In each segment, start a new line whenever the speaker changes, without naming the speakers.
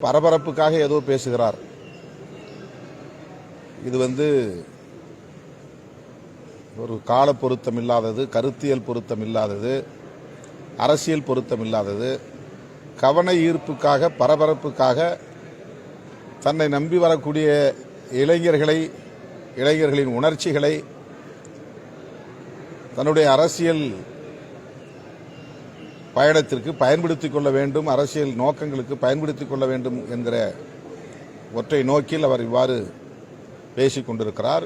பரபரப்புக்காக ஏதோ பேசுகிறார். இது வந்து ஒரு கால பொருத்தம் இல்லாதது கருத்தியல் பொருத்தம் இல்லாதது அரசியல் பொருத்தம் இல்லாதது கவன ஈர்ப்புக்காக பரபரப்புக்காக தன்னை நம்பி வரக்கூடிய இளைஞர்களை இளைஞர்களின் உணர்ச்சிகளை தன்னுடைய அரசியல் பயணத்திற்கு பயன்படுத்திக் கொள்ள வேண்டும் அரசியல் நோக்கங்களுக்கு பயன்படுத்திக் கொள்ள வேண்டும் என்கிற ஒற்றை நோக்கில் அவர் இவ்வாறு பேசிக் கொண்டிருக்கிறார்.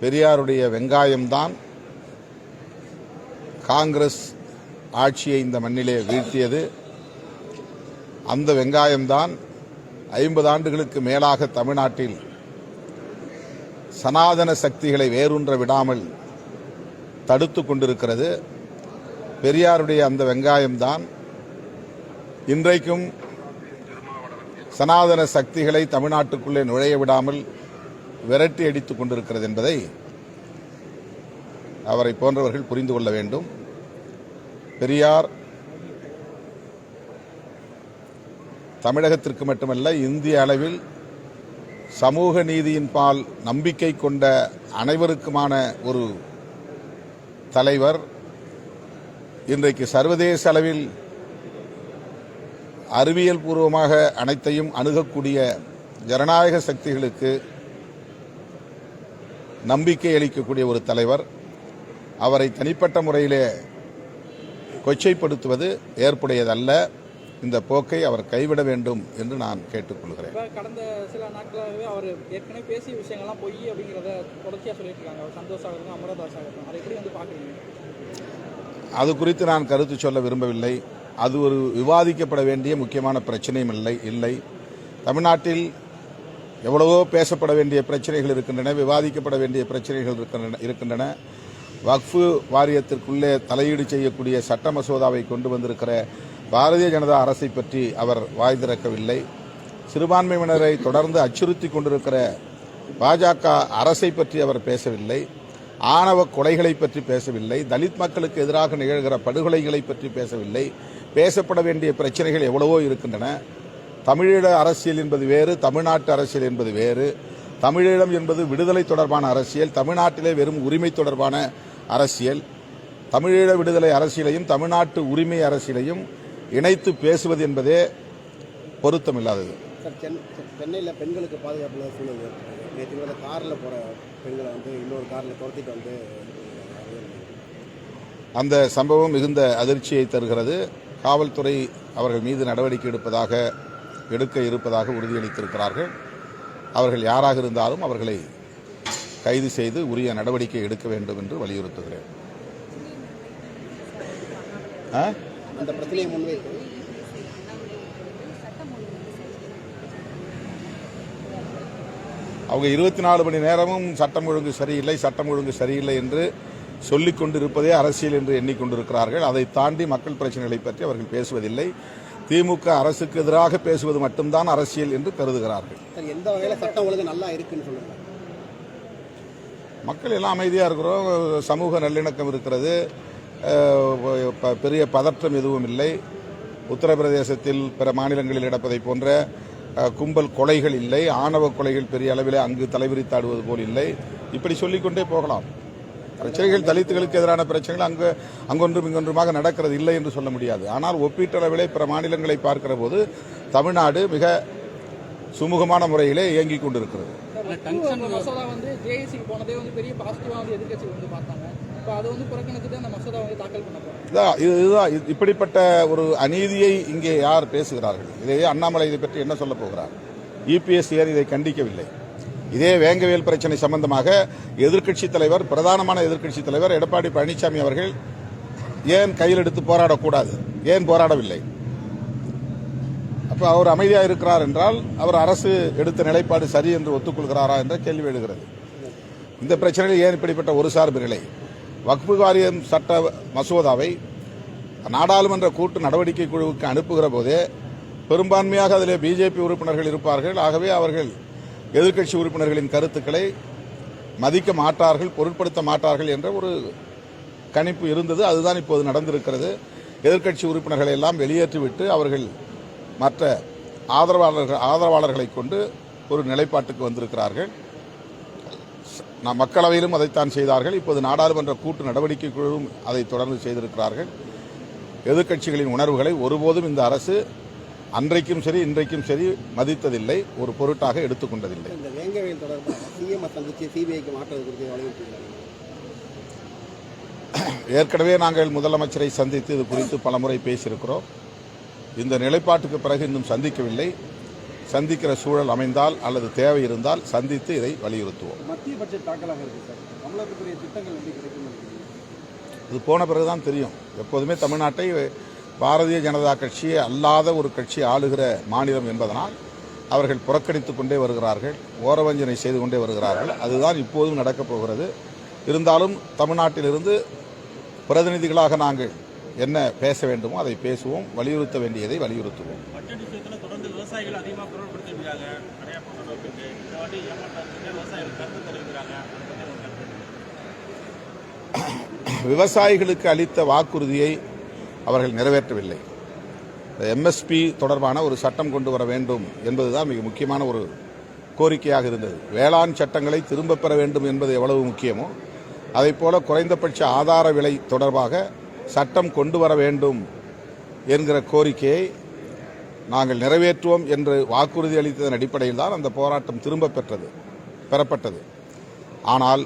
பெரியாருடைய வெங்காயம்தான் காங்கிரஸ் ஆட்சியை இந்த மண்ணிலே வீழ்த்தியது. அந்த வெங்காயம்தான் ஐம்பது ஆண்டுகளுக்கு மேலாக தமிழ்நாட்டில் சனாதன சக்திகளை வேரூன்ற விடாமல் தடுத்து கொண்டிருக்கிறது. பெரியாருடைய அந்த வெங்காயம்தான் இன்றைக்கும் சனாதன சக்திகளை தமிழ்நாட்டுக்குள்ளே நுழைய விடாமல் விரட்டி அடித்துக் கொண்டிருக்கிறது என்பதை அவரை போன்றவர்கள் புரிந்து கொள்ள வேண்டும். பெரியார் தமிழகத்திற்கு மட்டுமல்ல இந்திய அளவில் சமூக நீதியின் பால் நம்பிக்கை கொண்ட அனைவருக்குமான ஒரு தலைவர் இன்றைக்கு சர்வதேச அளவில் அறிவியல் பூர்வமாக அனைத்தையும் அணுகக்கூடிய ஜனநாயக சக்திகளுக்கு நம்பிக்கை அளிக்கக்கூடிய ஒரு தலைவர். அவரை தனிப்பட்ட முறையிலே கொச்சைப்படுத்துவது ஏற்புடையதல்ல. இந்த போக்கை அவர் கைவிட வேண்டும் என்று நான் கேட்டுக்கொள்கிறேன்.
கடந்த சில நாட்களாகவே அவர் ஏற்கனவே பேசிய விஷயங்கள்லாம் பொய் அப்படிங்கிறத தொடர்ச்சியாக சொல்லிட்டு இருக்காங்க. சந்தோஷ் ஆகட்டும் அமரதாஸ் ஆகட்டும் அதை எப்படி வந்து பார்க்குறீங்க?
அது குறித்து நான் கருத்து சொல்ல விரும்பவில்லை. அது ஒரு விவாதிக்கப்பட வேண்டிய முக்கியமான பிரச்சனையும் இல்லை இல்லை. தமிழ்நாட்டில் எவ்வளவோ பேசப்பட வேண்டிய பிரச்சனைகள் இருக்கின்றன விவாதிக்கப்பட வேண்டிய பிரச்சனைகள் இருக்கின்றன இருக்கின்றன. வக்ஃபு வாரியத்திற்குள்ளே தலையீடு செய்யக்கூடிய சட்ட மசோதாவை கொண்டு வந்திருக்கிற பாரதிய ஜனதா அரசை பற்றி அவர் வாய் திறக்கவில்லை சிறுபான்மையினரை தொடர்ந்து அச்சுறுத்தி கொண்டிருக்கிற பாஜக அரசை பற்றி அவர் பேசவில்லை. ஆணவ கொலைகளை பற்றி பேசவில்லை தலித் மக்களுக்கு எதிராக நிகழ்கிற படுகொலைகளை பற்றி பேசவில்லை பேசப்பட வேண்டிய பிரச்சனைகள் எவ்வளவோ இருக்கின்றன. தமிழீழ அரசியல் என்பது வேறு தமிழ்நாட்டு அரசியல் என்பது வேறு. தமிழீழம் என்பது விடுதலை தொடர்பான அரசியல் தமிழ்நாட்டிலே வெறும் உரிமை தொடர்பான அரசியல். தமிழீழ விடுதலை அரசியலையும் தமிழ்நாட்டு உரிமை அரசியலையும் இணைத்து பேசுவது என்பதே பொருத்தமில்லாதது.
சென்னையில் பெண்களுக்கு பாதுகாப்பு சூழல் நேற்று காரில் போகிற பெண்களை வந்து இன்னொரு காரில் துரத்திட்டு வந்து
அந்த சம்பவம் மிகுந்த அதிர்ச்சியை தருகிறது. காவல்துறை அவர்கள் மீது நடவடிக்கை எடுப்பதாக எடுக்க இருப்பதாக உறுதியளித்திருக்கிறார்கள். அவர்கள் யாராக இருந்தாலும் அவர்களை கைது செய்து உரிய நடவடிக்கை எடுக்க வேண்டும் என்று வலியுறுத்துகிறேன். ஆ?
அந்த பிரச்சனையை முன்வைத்து
அவங்க இருபத்தி நாலு மணி நேரமும் சட்டம் ஒழுங்கு சரியில்லை சட்டம் ஒழுங்கு சரியில்லை என்று சொல்லிக் கொண்டிருப்பதே அரசியல் என்று எண்ணிக்கொண்டிருக்கிறார்கள் அதை தாண்டி மக்கள் பிரச்சனைகளை பற்றி அவர்கள் பேசுவதில்லை. திமுக அரசுக்கு எதிராக பேசுவது மட்டும்தான் அரசியல் என்று கருதுகிறார்கள்.
எந்த வகையில் சட்டம் ஒழுங்கு நல்லா இருக்குன்னு சொல்லுங்க.
மக்கள் எல்லாம் அமைதியாக இருக்கிறோம். சமூக நல்லிணக்கம் இருக்கிறது. பெரிய பதற்றம் எதுவும் இல்லை. உத்தரப்பிரதேசத்தில் பிற மாநிலங்களில் நடப்பதை போன்ற கும்பல் கொலைகள் இல்லை. ஆணவ கொலைகள் பெரிய அளவில் அங்கு தலைவிரித்தாடுவது போல் இல்லை. இப்படி சொல்லிக்கொண்டே போகலாம். பிரச்சனைகள் தலித்துகளுக்கு எதிரான பிரச்சனைகள் அங்கு அங்கொன்றும் இங்கொன்றுமாக நடக்கிறது இல்லை என்று சொல்ல முடியாது. ஆனால் ஒப்பீட்டளவிலே பிற மாநிலங்களை பார்க்கிற போது தமிழ்நாடு மிக சுமூகமான முறையிலே இயங்கிக் கொண்டிருக்கிறது.
அந்த வந்து
இது- இதுதான் இது- இப்படிப்பட்ட ஒரு அநீதியை இங்கே யார் பேசுகிறார்கள்? இதையே அண்ணாமலை இதை பற்றி என்ன சொல்ல போகிறார்? இபிஎஸ் ஏன் இதை கண்டிக்கவில்லை. இதே வேங்கவேல் பிரச்சனை சம்பந்தமாக எதிர்க்கட்சி தலைவர் பிரதானமான எதிர்க்கட்சி தலைவர் எடப்பாடி பழனிசாமி அவர்கள் ஏன் கையில் எடுத்து போராடக்கூடாது? ஏன் போராடவில்லை? அப்போ அவர் அமைதியாக இருக்கிறார் என்றால் அவர் அரசு எடுத்த நிலைப்பாடு சரி என்று ஒத்துக்கொள்கிறாரா என்ற கேள்வி எழுகிறது. இந்த பிரச்சனையில் ஏன் இப்படிப்பட்ட ஒரு சார்பு நிலை? வக்பு வாரியம் சட்ட மசோதாவை நாடாளுமன்ற கூட்டு நடவடிக்கை குழுவுக்கு அனுப்புகிற போதே பெரும்பான்மையாக அதில் பிஜேபி உறுப்பினர்கள் இருப்பார்கள். ஆகவே அவர்கள் எதிர்க்கட்சி உறுப்பினர்களின் கருத்துக்களை மதிக்க மாட்டார்கள் பொருட்படுத்த மாட்டார்கள் என்ற ஒரு கணிப்பு இருந்தது. அதுதான் இப்போது நடந்திருக்கிறது. எதிர்க்கட்சி உறுப்பினர்களை எல்லாம் வெளியேற்றிவிட்டு அவர்கள் மற்ற ஆதரவாளர்கள் ஆதரவாளர்களை கொண்டு ஒரு நிலைப்பாட்டுக்கு வந்திருக்கிறார்கள். நான் மக்களவையிலும் அதைத்தான் செய்தார்கள். இப்போது நாடாளுமன்ற கூட்டு நடவடிக்கை குழுவும் அதை தொடர்ந்து செய்திருக்கிறார்கள். எதிர்க்கட்சிகளின் உணர்வுகளை ஒருபோதும் இந்த அரசு அன்றைக்கும் சரி இன்றைக்கும் சரி மதித்ததில்லை ஒரு பொருட்டாக எடுத்துக்கொண்டதில்லை. ஏற்கனவே நாங்கள் முதலமைச்சரை சந்தித்து இது குறித்து பலமுறை பேசியிருக்கிறோம். இந்த நிலைப்பாட்டுக்கு பிறகு இன்னும் சந்திக்கவில்லை. சந்திக்கிற சூழல் அமைந்தால் அல்லது தேவை இருந்தால் சந்தித்து இதை வலியுறுத்துவோம்.
மத்திய பட்ஜெட் தாக்கலாக இருக்கு சார். தமிழகத்துக்குரிய திட்டங்கள் எப்படி கிடைக்கும்
இது போன பிறகுதான் தெரியும். எப்போதுமே தமிழ்நாட்டை பாரதிய ஜனதா கட்சி அல்லாத ஒரு கட்சி ஆளுகிற மாநிலம் என்பதனால் அவர்கள் புறக்கணித்துக் கொண்டே வருகிறார்கள் ஓரவஞ்சனை செய்து கொண்டே வருகிறார்கள். அதுதான் இப்போதும் நடக்கப் போகிறது. இருந்தாலும் தமிழ்நாட்டிலிருந்து பிரதிநிதிகளாக நாங்கள் என்ன பேச வேண்டுமோ அதை பேசுவோம் வலியுறுத்த வேண்டியதை வலியுறுத்துவோம்
பட்ஜெட் விஷயத்தில் தொடர்ந்து விவசாயிகள் அதிகமாக குரல் கொடுத்துருக்காங்க நிறையா பொருட்களுக்கு இந்த வாட்டி விவசாயிகள் கருத்து தெரிவிக்கிறாங்க.
விவசாயிகளுக்கு அளித்த வாக்குறுதியை அவர்கள் நிறைவேற்றவில்லை. இந்த எம்எஸ்பி தொடர்பான ஒரு சட்டம் கொண்டு வர வேண்டும் என்பதுதான் மிக முக்கியமான ஒரு கோரிக்கையாக இருந்தது. வேளாண் சட்டங்களை திரும்பப் பெற வேண்டும் என்பது எவ்வளவு முக்கியமோ அதைப் போல குறைந்தபட்ச ஆதார விலை தொடர்பாக சட்டம் கொண்டு வர வேண்டும் என்கிற கோரிக்கையை நாங்கள் நிறைவேற்றுவோம் என்று வாக்குறுதி அளித்ததன் அடிப்படையில் தான் அந்த போராட்டம் திரும்ப பெற்றது பெறப்பட்டது. ஆனால்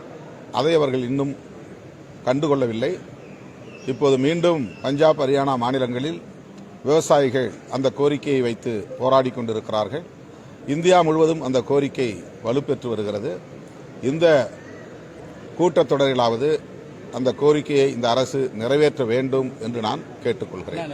அதை அவர்கள் இன்னும் கண்டுகொள்ளவில்லை. இப்போது மீண்டும் பஞ்சாப் ஹரியானா மாநிலங்களில் விவசாயிகள் அந்த கோரிக்கையை வைத்து போராடி கொண்டிருக்கிறார்கள். இந்தியா முழுவதும் அந்த கோரிக்கை வலுப்பெற்று வருகிறது. இந்த கூட்டத்தொடரிலாவது அந்த கோரிக்கையை இந்த அரசு நிறைவேற்ற வேண்டும் என்று நான் கேட்டுக்கொள்கிறேன்.